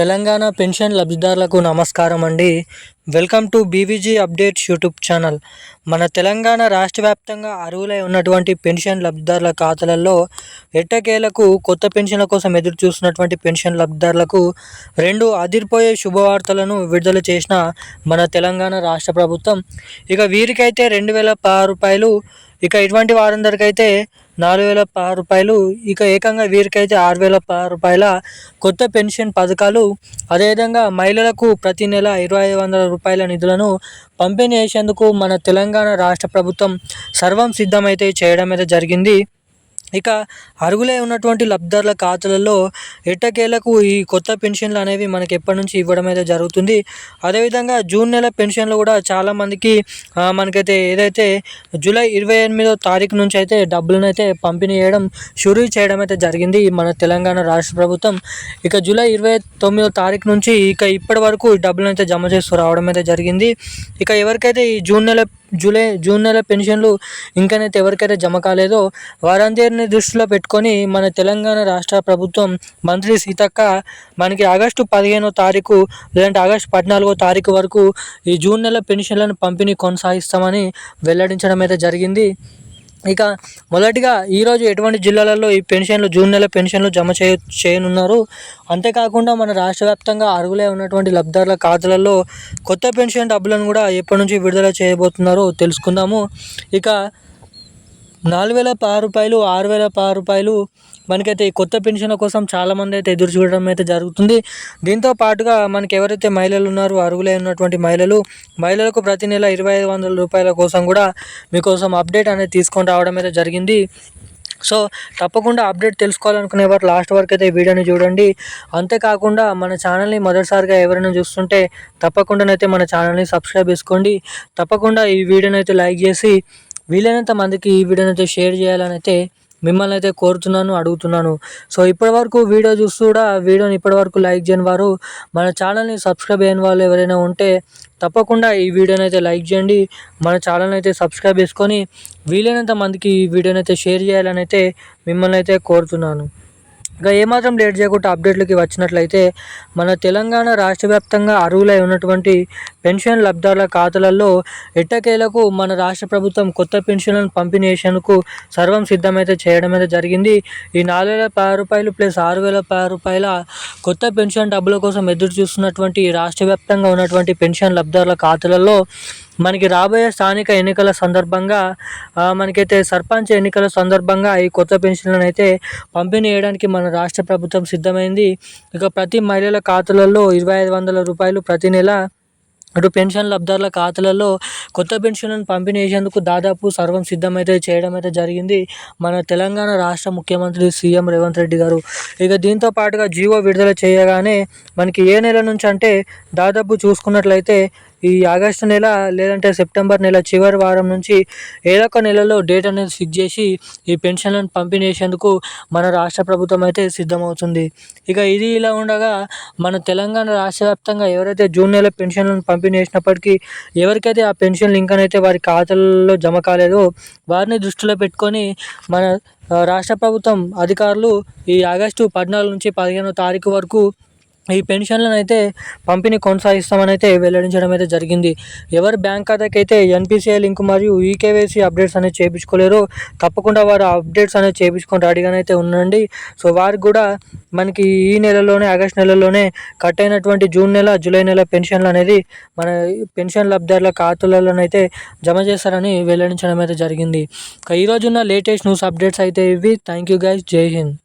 Telangana pension లబ్ధిదారులకు నమస్కారం అండి. Welcome to BVG updates YouTube channel. మన తెలంగాణ రాష్ట్ర వ్యాప్తంగా అరువులై ఉన్నటువంటి పెన్షన్ లబ్ధిదారుల ఖాతాలలో ఎట్టకేలకు కొత్త పెన్షన్ల కోసం ఎదురు చూస్తున్నటువంటి పెన్షన్ లబ్ధిదారులకు రెండు అదిరిపోయే శుభవార్తలను విడుదల చేసిన మన తెలంగాణ రాష్ట్ర ప్రభుత్వం. ఇక వీరికైతే రెండు వేల పదహారు రూపాయలు. ఇక ఇటువంటి వారందరికైతే నాలుగు వేల పదహారు రూపాయలు. ఇక ఏకంగా వీరికైతే ఆరు వేల పదహారు రూపాయల కొత్త పెన్షన్ పథకాలు. అదేవిధంగా మహిళలకు ప్రతి నెల ఇరవై ఐదు వందల రూపాయల నిధులను పంపిణీ చేసేందుకు మన తెలంగాణ రాష్ట్ర ప్రభుత్వం సర్వం సిద్ధమైతే చేయడం అయితే జరిగింది. ఇక అర్హులై ఉన్నటువంటి లబ్ధిదారుల ఖాతాలలో ఎట్టకేలకు ఈ కొత్త పెన్షన్లు అనేవి మనకి ఎప్పటి నుంచి ఇవ్వడం అయితే జరుగుతుంది. అదేవిధంగా జూన్ నెల పెన్షన్లు కూడా చాలామందికి మనకైతే ఏదైతే జూలై ఇరవై ఎనిమిదో తారీఖు నుంచి అయితే డబ్బులను అయితే పంపిణీ చేయడం షురూ చేయడం అయితే జరిగింది మన తెలంగాణ రాష్ట్ర ప్రభుత్వం. ఇక జూలై ఇరవై తొమ్మిదో తారీఖు నుంచి ఇక ఇప్పటి వరకు డబ్బులను అయితే జమ చేస్తూ రావడం అయితే జరిగింది. ఇక ఎవరికైతే ఈ జూన్ నెల జూలై జూన్ నెల పెన్షన్లు ఇంకనైతే ఎవరికైతే జమ కాలేదో వారందరినీ దృష్టిలో పెట్టుకొని మన తెలంగాణ రాష్ట్ర ప్రభుత్వం మంత్రి సీతక్క మనకి ఆగస్టు పదిహేనో తారీఖు లేదంటే ఆగస్టు పద్నాలుగో తారీఖు వరకు ఈ జూన్ నెల పెన్షన్లను పంపిణీ కొనసాగిస్తామని వెల్లడించడం అయితే జరిగింది. ఇక మొదటిగా ఈరోజు ఎటువంటి జిల్లాలలో ఈ పెన్షన్లు జూన్ నెల పెన్షన్లు జమ చేయ చేయనున్నారు? అంతేకాకుండా మన రాష్ట్ర వ్యాప్తంగా అర్హులై ఉన్నటువంటి లబ్ధిదారుల ఖాతాలలో కొత్త పెన్షన్ డబ్బులను కూడా ఎప్పటి నుంచి విడుదల చేయబోతున్నారో తెలుసుకుందాము. ఇక నాలుగు వేల పది రూపాయలు ఆరు వేల పది రూపాయలు. మనకైతే ఈ కొత్త పెన్షన్ల కోసం చాలామంది అయితే ఎదురు చూడడం అయితే జరుగుతుంది. దీంతో పాటుగా మనకి ఎవరైతే మహిళలు ఉన్నారో అర్హులై ఉన్నటువంటి మహిళలు మహిళలకు ప్రతి నెల ఇరవై ఐదు వందల రూపాయల కోసం కూడా మీకోసం అప్డేట్ అనేది తీసుకొని రావడం అయితే జరిగింది. సో తప్పకుండా అప్డేట్ తెలుసుకోవాలనుకునే వారు లాస్ట్ వరకు అయితే వీడియోని చూడండి. అంతేకాకుండా మన ఛానల్ని మొదటిసారిగా ఎవరైనా చూస్తుంటే తప్పకుండానైతే మన ఛానల్ని సబ్స్క్రైబ్ చేసుకోండి. తప్పకుండా ఈ వీడియోని అయితే లైక్ చేసి వీలైనంత మందికి ఈ వీడియోని అయితే షేర్ చేయాలని అయితే మిమ్మల్ని అయితే కోరుతున్నాను అడుగుతున్నాను. సో ఇప్పటివరకు వీడియో చూస్తూ కూడా వీడియోని ఇప్పటివరకు లైక్ చేయని వారు మన ఛానల్ని సబ్స్క్రైబ్ అయిన వాళ్ళు ఎవరైనా ఉంటే తప్పకుండా ఈ వీడియోని అయితే లైక్ చేయండి. మన ఛానల్ని అయితే సబ్స్క్రైబ్ చేసుకొని వీలైనంత మందికి ఈ వీడియోని అయితే షేర్ చేయాలని అయితే మిమ్మల్ని అయితే కోరుతున్నాను. ఇక ఏమాత్రం లేట్ చేయకుండా అప్డేట్లకి వచ్చినట్లయితే మన తెలంగాణ రాష్ట్ర వ్యాప్తంగా అర్హులై ఉన్నటువంటి పెన్షన్ లబ్ధాల ఖాతాలలో ఎట్టకేలకు మన రాష్ట్ర ప్రభుత్వం కొత్త పెన్షన్లను పంపిణీ చేసేందుకు సర్వం సిద్ధమైతే చేయడం అయితే జరిగింది. ఈ నాలుగు వేల పది రూపాయలు ప్లస్ ఆరు వేల పది రూపాయల కొత్త పెన్షన్ డబ్బుల కోసం ఎదురు చూస్తున్నటువంటి రాష్ట్ర వ్యాప్తంగా ఉన్నటువంటి పెన్షన్ లబ్ధాల ఖాతాలలో మనకి రాబోయే స్థానిక ఎన్నికల సందర్భంగా మనకైతే సర్పంచ్ ఎన్నికల సందర్భంగా ఈ కొత్త పెన్షన్లను అయితే పంపిణీ చేయడానికి మన రాష్ట్ర ప్రభుత్వం సిద్ధమైంది. ఇక ప్రతి మహిళల ఖాతాలలో ఇరవై ఐదు వందల రూపాయలు ప్రతి నెల అటు పెన్షన్ లబ్ధారుల ఖాతాలలో కొత్త పెన్షన్లను పంపిణీ చేసేందుకు దాదాపు సర్వం సిద్ధమైతే చేయడం అయితే జరిగింది. మన తెలంగాణ రాష్ట్ర ముఖ్యమంత్రి సీఎం రేవంత్ రెడ్డి గారు. ఇక దీంతో పాటుగా జీవో విడుదల చేయగానే మనకి ఏ నెల నుంచి అంటే దాదాపు చూసుకున్నట్లయితే ఈ ఆగస్టు నెల లేదంటే సెప్టెంబర్ నెల చివరి వారం నుంచి ఏదో ఒక నెలలో డేట్ అనేది ఫిక్స్ చేసి ఈ పెన్షన్లను పంపిణీ చేసేందుకు మన రాష్ట్ర ప్రభుత్వం అయితే సిద్ధమవుతుంది. ఇక ఇది ఇలా ఉండగా మన తెలంగాణ రాష్ట్ర వ్యాప్తంగా ఎవరైతే జూన్ నెల పెన్షన్లను పంపిణీ చేసినప్పటికీ ఎవరికైతే ఆ పెన్షన్ లింక్ అయితే వారి ఖాతాలలో జమ కాలేదో వారిని దృష్టిలో పెట్టుకొని మన రాష్ట్ర ప్రభుత్వం అధికారులు ఈ ఆగస్టు పద్నాలుగు నుంచి పదిహేనో తారీఖు వరకు ఈ పెన్షన్లను అయితే పంపిణీ కొనసాగిస్తామని అయితే వెల్లడించడం అయితే జరిగింది. ఎవరి బ్యాంక్ ఖాతాకి అయితే ఎన్పిసిఐ లింక్ మరియు ఈకేవైసీ అప్డేట్స్ అనేది చేయించుకోలేరో తప్పకుండా వారు అప్డేట్స్ అనేది చేయించుకొని రెడీగానైతే ఉండండి. సో వారికి కూడా మనకి ఈ నెలలోనే ఆగస్ట్ నెలలోనే కట్ అయినటువంటి జూన్ నెల జూలై నెల పెన్షన్లు అనేది మన పెన్షన్ లబ్ధిదారుల ఖాతాలలోనైతే జమ చేస్తారని వెల్లడించడం అయితే జరిగింది ఈరోజున్న లేటెస్ట్ న్యూస్ అప్డేట్స్ అయితే ఇవి. Thank you guys. Jai Hind.